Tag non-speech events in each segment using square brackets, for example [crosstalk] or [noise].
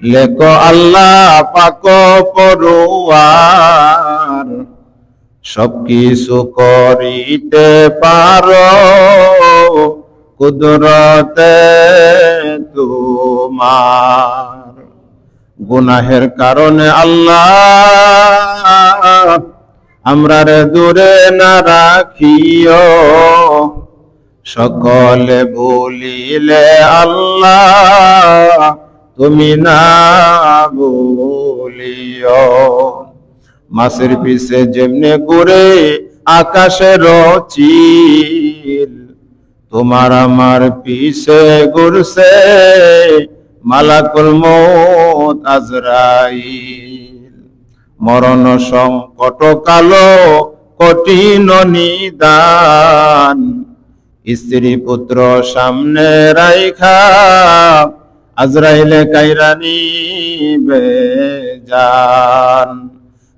লেকো আল্লাহ পাক সবকিছু করিতে পারো, কুদরতে তোমার। গুনাহের কারণে আল্লাহ আমরা রে দূরে না রাখিও। সকলে ভুলিলে আল্লাহ, তুমি না বলিও। মাসের পিছে যেমনে ঘুরে আকাশের চিল তোমার আমার পিছে ঘুরছে মালাকুল মৌত আজরাইল। মরণ সংকট কালো কঠিন নিদান স্ত্রী পুত্র সামনে রাইখা, আজরাইলে কাইরানি বেজান।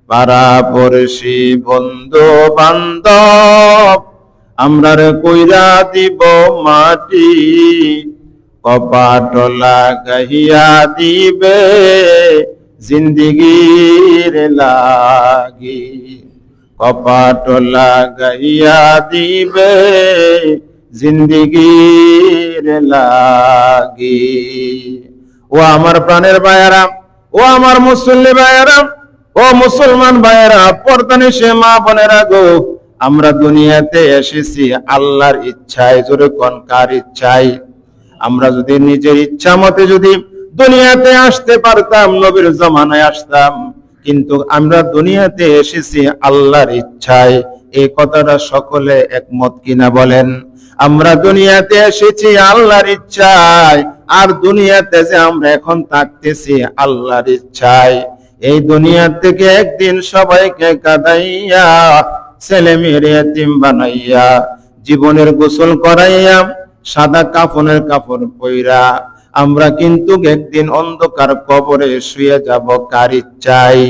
পাড়া পড়শি বন্ধু বান্ধব আমরা কইরা দিব মাটি। কপাট লাগাইয়া দিবে, জিন্দিগির লাগি। কপাট লাগাইয়া দিবে জিন্দিগির লাগি। ও আমার প্রাণের বায়ারাম ও আমার মুসল্লি বায়ারাম ও মুসলমান ভাইয়েরা পর্দানি সে মা বোনেরা গো, আমরা দুনিয়াতে এসেছি আল্লাহর ইচ্ছায়, জোরে কোন কার ইচ্ছায়? আমরা যদি নিজের ইচ্ছা মতে যদি দুনিয়াতে আসতে পারতাম, নবীর জমানায় আসতাম, কিন্তু আমরা দুনিয়াতে এসেছি আল্লাহর ইচ্ছায় এই কথাটা সকলে একমত কিনা বলেন? আমরা দুনিয়াতে এসেছি আল্লাহর ইচ্ছায়, আর দুনিয়াতে যে আমরা এখন থাকতেছি আল্লাহর ইচ্ছায়। এই দুনিয়া থেকে একদিন সবাইকে কাদাইয়া, ছেলে মেয়ের এতিম বানাইয়া, জীবনের গোসল করাইয়া, সাদা কাফনের কাপড় পইরা, আমরা কিন্তু একদিন অন্ধকার কবরে শুয়ে যাব কার ইচ্ছায়?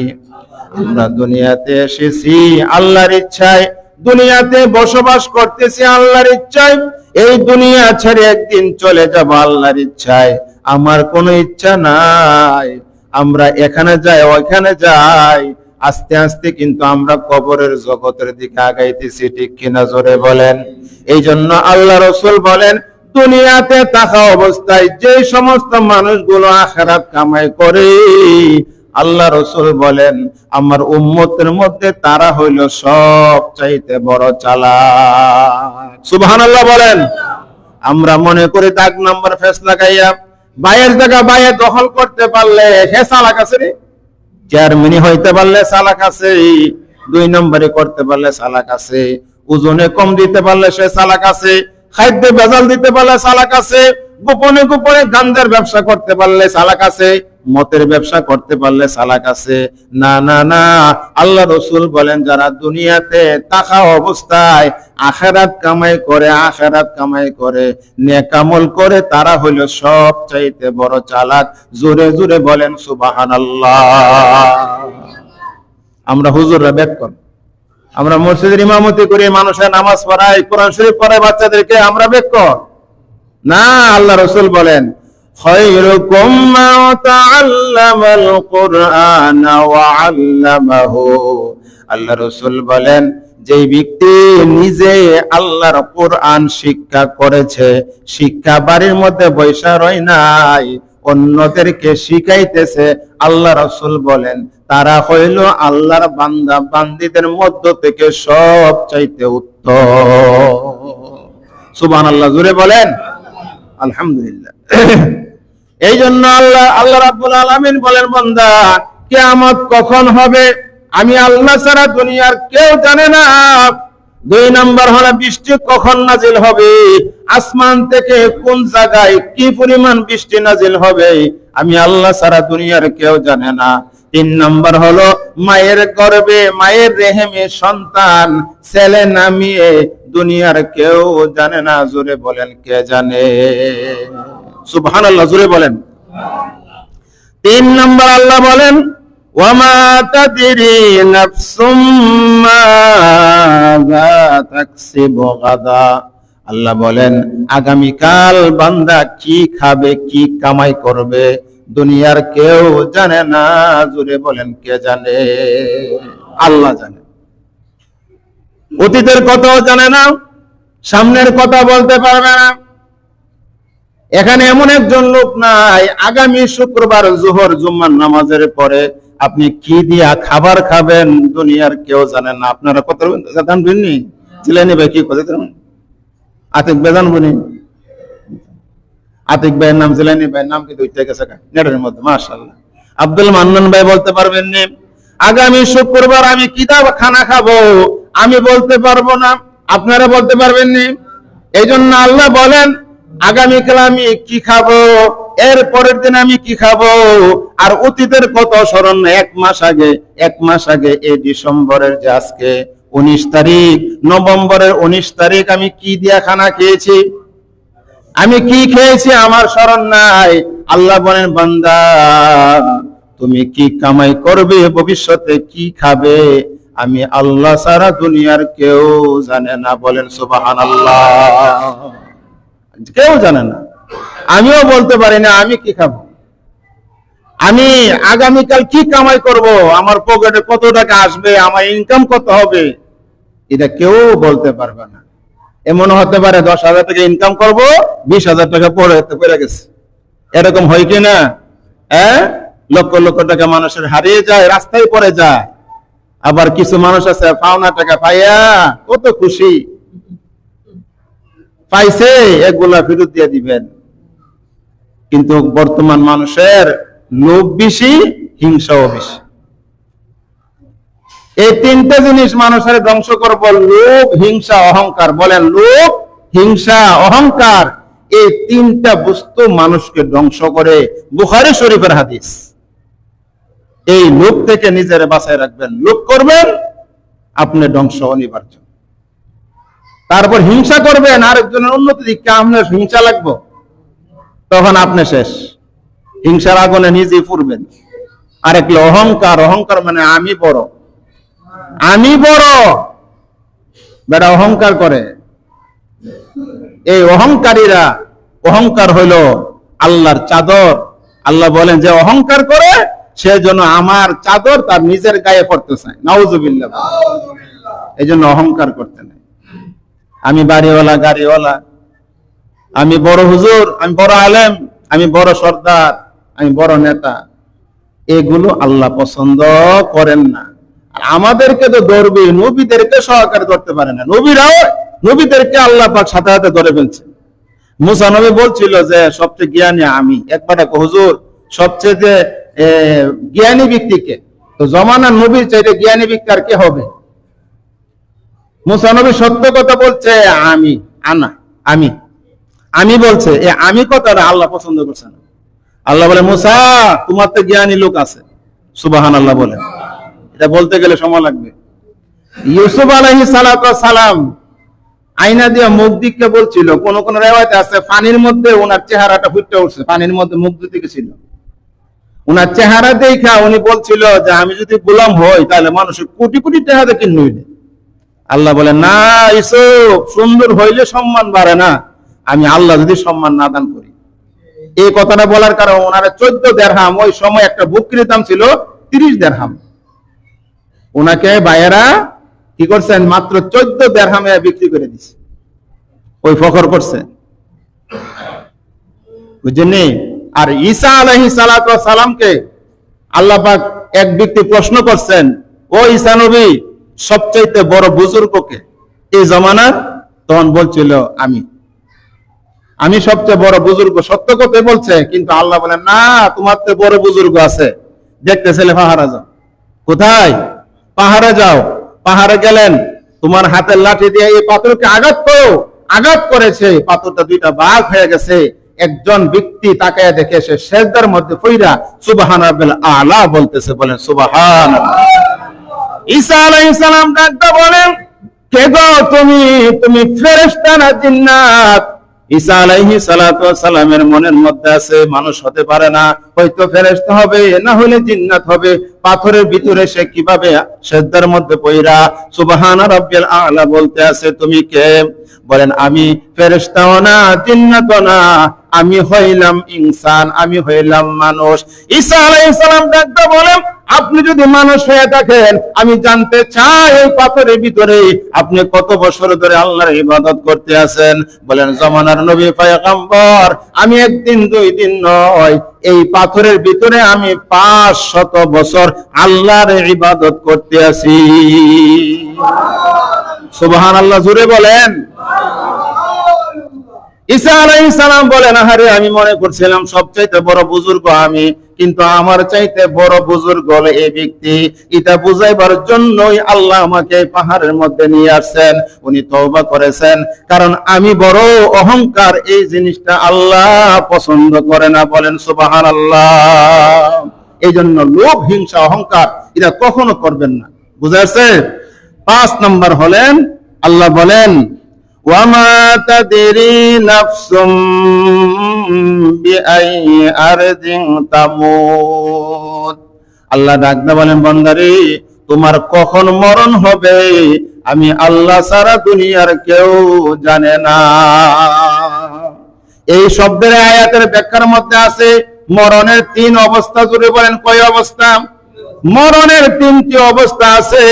আমরা দুনিয়াতে এসেছি আল্লাহর ইচ্ছায় দুনিয়াতে বসবাস করতেছি আল্লাহর ইচ্ছায়, এই দুনিয়া ছেড়ে একদিন চলে যাব আল্লাহর ইচ্ছায়। আমার কোনো ইচ্ছা নাই, আমরা এখানে যাই, ওইখানে যাই। আস্তে আস্তে কিন্তু আমরা কবরের জগতের দিকে আগাইতেছি, ঠিক কিনা জোরে বলেন। এই জন্য আল্লাহ রসুল বলেন, দুনিয়াতে থাকা অবস্থায় যে সমস্ত মানুষগুলো আখেরাত কামাই করে আল্লাহ রসুল বলেন, আমার উম্মতের মধ্যে তারা হইল সব চাইতে বড় চালা সুবহান আল্লাহ বলেন। আমরা মনে করি দাগ নাম্বার ফেস লাগাইয়া বাইয়ের জায়গা বাইয়ে দখল করতে পারলে হে চালাক আছে রে। চেয়ারম্যানই হইতে পারলে চালাক আছে, দুই নম্বরে করতে পারলে চালাক আছে, ওজনে কম দিতে পারলে সে চালাক আছে, খাদ্যে ভেজাল দিতে পারলে চালাক আছে গোপনে গোপনে গাঞ্জার ব্যবসা করতে পারলে চালাক আছে, মতের ব্যবসা করতে পারলে চালাক আছে। না না না, আল্লাহ রসুল বলেন, যারা দুনিয়াতে টাকা অবস্থায় আখেরাত কামাই করে, আখেরাত কামাই করে নেকামল করে, তারা হইল সব চাইতে বড় চালাক। জোরে জোরে বলেন সুবাহান আমরা হুজুররা ব্যাক কর আমরা মসজিদের ইমামতি করে, মানুষের নামাজ পড়াই, কোরআন শরীফ পড়াই, বাচ্চাদেরকে আমরা বেক কর না, আল্লাহ রসুল বলেন আল্লাহ রসুল বলেন যে ব্যক্তি নিজে আল্লাহর কোরআন শিক্ষা করেছে, শিক্ষা বাড়ির মধ্যে বৈশা রই নাই, অন্যদেরকে শিখাইতেছে, আল্লাহ রসুল বলেন, তারা হইল আল্লাহর বান্দা, বান্দিদের মধ্য থেকে সব চাইতে উত্তম। সুবান আল্লাহ জুড়ে বলেন। আলহামদুলিল্লাহ। [coughs] এই জন্য আল্লাহ আল্লাহ রাব্বুল আলামিন বলেন, বান্দা, কিয়ামত কখন হবে? আমি আল্লাহ ছাড়া দুনিয়ার কেউ জানে না। দুই নাম্বার হলো, বৃষ্টি কখন নাজিল হবে? আসমান থেকে কোন জায়গায় কি পরিমাণ বৃষ্টি নাজিল হবে? আমি আল্লাহ ছাড়া দুনিয়ার কেউ জানে না। তিন নম্বর হলো, মায়ের গর্বে, মায়ের রেহেমে সন্তান, ছেলে নামিয়ে দুনিয়ার কেউ জানে না, জোরে বলেন, কে জানে? সুবহান আল্লাহ জোরে বলেন। তিন নম্বর আল্লাহ বলেন, ওয়ামা তাদরি আল্লাহ বলেন, আগামীকাল বান্দা কি খাবে, কি কামাই করবে, দুনিয়ার কেউ জানে না জুড়ে বলেন, কে জানে? আল্লাহ জানে। অতীতের কথাও জানে না, সামনের কথা বলতে পারবে না। এখানে এমন একজন লোক নাই, আগামী শুক্রবার জোহর জুম্মার নামাজের পরে আপনি কি দিয়া খাবার খাবেন দুনিয়ার কেউ জানেন না। আপনারা কত জানবেননি ভাই কি কথা আতিক বেজান বনি আতিক ভাইয়ের নাম জিলানি ভাইয়ের নাম গেছে নেটের মধ্যে মাশাল্লাহ আব্দুল মান্নান ভাই বলতে পারবেন নি, আগামী শুক্রবার আমি কিতাব খানা খাব? আমি বলতে পারব না, আপনারা বলতে পারবেন নি। এই জন্য আল্লাহ বলেন, আগামীকাল আমি কি খাব, এর পরের দিন আমি কি খাব, আর অতীতের কত স্মরণ, এক মাস আগে, এক মাস আগে, এই ডিসেম্বরের যে আজকে উনিশ তারিখ, নভেম্বরের উনিশ তারিখ আমি কি দিয়া খানা খেয়েছি? আমি কি খেয়েছি আমার স্মরণ নাই। আল্লাহ বলেন, বান্দা, তুমি কি কামাই করবে, ভবিষ্যতে কি খাবে? আমি আল্লাহ সারা দুনিয়ার কেউ জানে না। বলেন সুবাহান আল্লাহ কেউ জানে না। আমিও বলতে পারি না, আমি কি খাব? আমি আগামীকাল কি কামাই করব? আমার পকেটে কত টাকা আসবে? আমার ইনকাম কত হবে? এটা কেউ বলতে পারবে না। এমন হতে পারে দশ হাজার টাকা ইনকাম করব, বিশ হাজার টাকা পরে পড়ে গেছে। এরকম হয় কি না? হ্যাঁ? লক্ষ লক্ষ টাকা মানুষের হারিয়ে যায়, রাস্তায় পড়ে যায়। আবার কিছু মানুষ আছে, পাওনা টাকা পাইয়া কত খুশি। পাইছে, এগুলা ফেরত দিয়ে দিবেন। কিন্তু বর্তমান মানুষের লোভ বেশি, হিংসাও বেশি। এই তিনটা জিনিস মানুষের ধ্বংস করব লোভ, হিংসা, অহংকার। বলেন লোভ, হিংসা, অহংকার, এই তিনটা বস্তু মানুষকে ধ্বংস করে। বুখারি শরীফের হাদিস। এই লোক থেকে নিজের বাসায় রাখবেন। লোক করবেন, আপনি ধ্বংস অনিবার্য। তারপর হিংসা করবেন, আরেকজনের উন্নতি দিককে আপনার হিংসা লাগবো। তখন আপনি শেষ। হিংসার আগুনে নিজেই ফুরবেন। আরেক হলো অহংকার। অহংকার মানে আমি বড়। আমি বড়। বেটা অহংকার করে। এই অহংকারীরা, অহংকার হইল আল্লাহর চাদর। আল্লাহ বলেন যে অহংকার করে সে যেন আমার চাদর তার নিজের গায়ে পড়তে চায় নাউজুবিল্লাহ। এই জন্য অহংকার করতে নেই। আমি বাড়িওয়ালা গাড়িওয়ালা। আমি বড় হুজুর আমি বড় আলেম আমি বড় সর্দার আমি বড় নেতা। এগুলো আল্লাহ পছন্দ করেন না। আর আমাদেরকে তো ধরবে নবীদেরকে সহকারে ধরতে পারে না। নবীরাও নবীদেরকে আল্লাহ পাক সাথে সাথে ধরে ফেলছে। মুসা নবী বলছিল যে সবচেয়ে জ্ঞানী আমি। একবার হুজুর সবচেয়ে যে জ্ঞানী ব্যক্তিকে। তো জমানার নবীর চাইতে জ্ঞানী ব্যক্তি আর কে হবে? মুসা নবী সত্য কথা বলছে আমি, আনা, আমি। আমি বলছে, এ, আমি কথাটা আল্লাহ পছন্দ করছে না। আল্লাহ বলে, মুসা, তোমার তো জ্ঞানী লোক আছে। সুবাহান আল্লাহ বলে। এটা বলতে গেলে সময় লাগবে। ইউসুফ আলহি সালাম আইনা দিয়ে মুখ দিককে বলছিল, কোন কোন রেওয়াতে আছে, পানির মধ্যে ওনার চেহারাটা ফুটে উঠছে, পানির মধ্যে মুখ দিকে ছিল। ওনার চেহারা দেখা উনি বলছিল যে, আমি যদি গোলাম হই, তাহলে মানুষের কোটি কোটি টাকা দেখে নিবে আল্লাহ বলে, না ইসুফ সুন্দর হইলে সম্মান বাড়ে না। আমি আল্লাহ যদি সম্মান না দান করি। এই কথাটা বলার কারণে ওনারা চোদ্দ দেড়হাম, ওই সময় একটা বুকরির দাম ছিল তিরিশ দেড়হাম। ওনাকে বায়েরা কি করছেন? মাত্র চোদ্দ দেড়হামে বিক্রি করে দিছে। ওই ফখর করছে। বুঝছেন আর ঈসা আলহি সালামকে আল্লাহ পাক এক ব্যক্তি প্রশ্ন করছেন, ও ঈসা নবী, সবচাইতে বড় বুজুর্গকে এই জমানার তখন বলছিল, আমি। আমি সবচেয়ে বড় বুজুর্গ। সত্য কথা বলছে, কিন্তু আল্লাহ বলেন, না, তোমার তো বড় বুজুর্গ আছে। দেখতে ছেলে পাহারা যাও। কোথায়? পাহাড়ে যাও। পাহাড়ে গেলেন। তোমার হাতের লাঠি দিয়ে এই পাথরকে আঘাত করো। আঘাত করেছে। পাথরটা দুইটা বাঘ হয়ে গেছে। একজন ব্যক্তি তাকে দেখে সে শেষদার মধ্যে ফইরা সুবাহান রাব্বিল আলা বলতেছে, বলেন, সুবাহান ঈসা আলাইহিস সালাম ডাকতে বলেন, কে তুমি? তুমি ফেরেশতা জিন্নাত? ঈসা আলাইহি সালাতু সালামের মনের মধ্যে আছে, মানুষ হতে পারে না, হয়তো ফেরেশতা হবে, না হলে জিন্নাত হবে, পাথরের ভিতরে সে কীভাবে সেজদার মধ্যে পইরা সুবহানা রাব্বিল আ'লা বলতে আছে, তুমি কে? বলেন, আমি ফেরেশতাও না, জিন্নাতও না, আমি হইলাম ইনসান, আমি হইলাম মানুষ। ঈসা আলাইহিস সালাম ডাকতে বলেন আপনি যদি মানুষ হয়ে থাকেন, আমি জানতে চাই এই পাথরের ভিতরে আপনি কত বছর ধরে আল্লাহর ইবাদত করতে আছেন? বলেন, জমানার নবী পয়গম্বর, আমি একদিন, দুই দিন নয়, এই পাথরের ভিতরে আমি পাঁচ শত বছর আল্লাহর ইবাদত করতে আছি। সুবহান আল্লাহ জুড়ে বলেন। ঈসা আলাইহিস সালাম বলেন, আহারে, আমি মনে করছিলাম সবচাইতে বড় বুজুর্গ আমি, কিন্তু আমার চাইতে বড় বুজুর্গ হলো এই ব্যক্তি। এটা বুঝাইবার জন্যই আল্লাহ আমাকে পাহাড়ের মধ্যে নিয়ে আসছেন। উনি তওবা করেছেন। কারণ আমি বড় অহংকার, এই জিনিসটা আল্লাহ পছন্দ করে না বলেন, সুবহানাল্লাহ। এই জন্য লোভ, হিংসা, অহংকার এটা কখনো করবেন না। বুঝা আছে পাঁচ নাম্বার হলেন, আল্লাহ বলেন وما تدري نفس بأي أرض تموت আল্লাহ ডাকতে বলেন বন্দারি তোমার কখন মরণ হবে আমি আল্লাহ সারা দুনিয়ার কেউ জানে না এই শব্দের আয়াতের ব্যাখ্যার মধ্যে আছে মরণের তিন অবস্থা জুড়ে বলেন কয় অবস্থা মরণের তিনটি অবস্থা আছে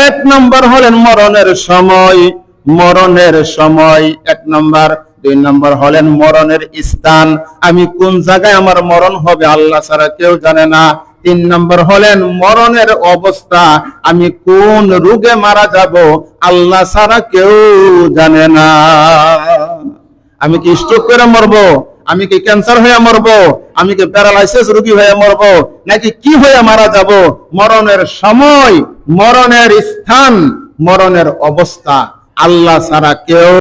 এক নম্বর হলেন মরণের সময় মরণের সময়, এক নম্বর। দুই নম্বর হলেন মরণের স্থান। আমি কোন জায়গায় আমার মরণ হবে আল্লাহ ছাড়া কেউ জানে না। তিন নম্বর হলেন মরণের অবস্থা। আমি কোন রোগে মারা যাব আল্লাহ ছাড়া কেউ জানে না। আমি কি স্ট্রোক করে মরবো? আমি কি ক্যান্সার হয়ে মরবো? আমি কি প্যারালাইসিস রোগী হয়ে মরবো? নাকি কি হয়ে মারা যাব? মরণের সময়, মরণের স্থান, মরণের অবস্থা। আল্লাহ ছাড়া কেউ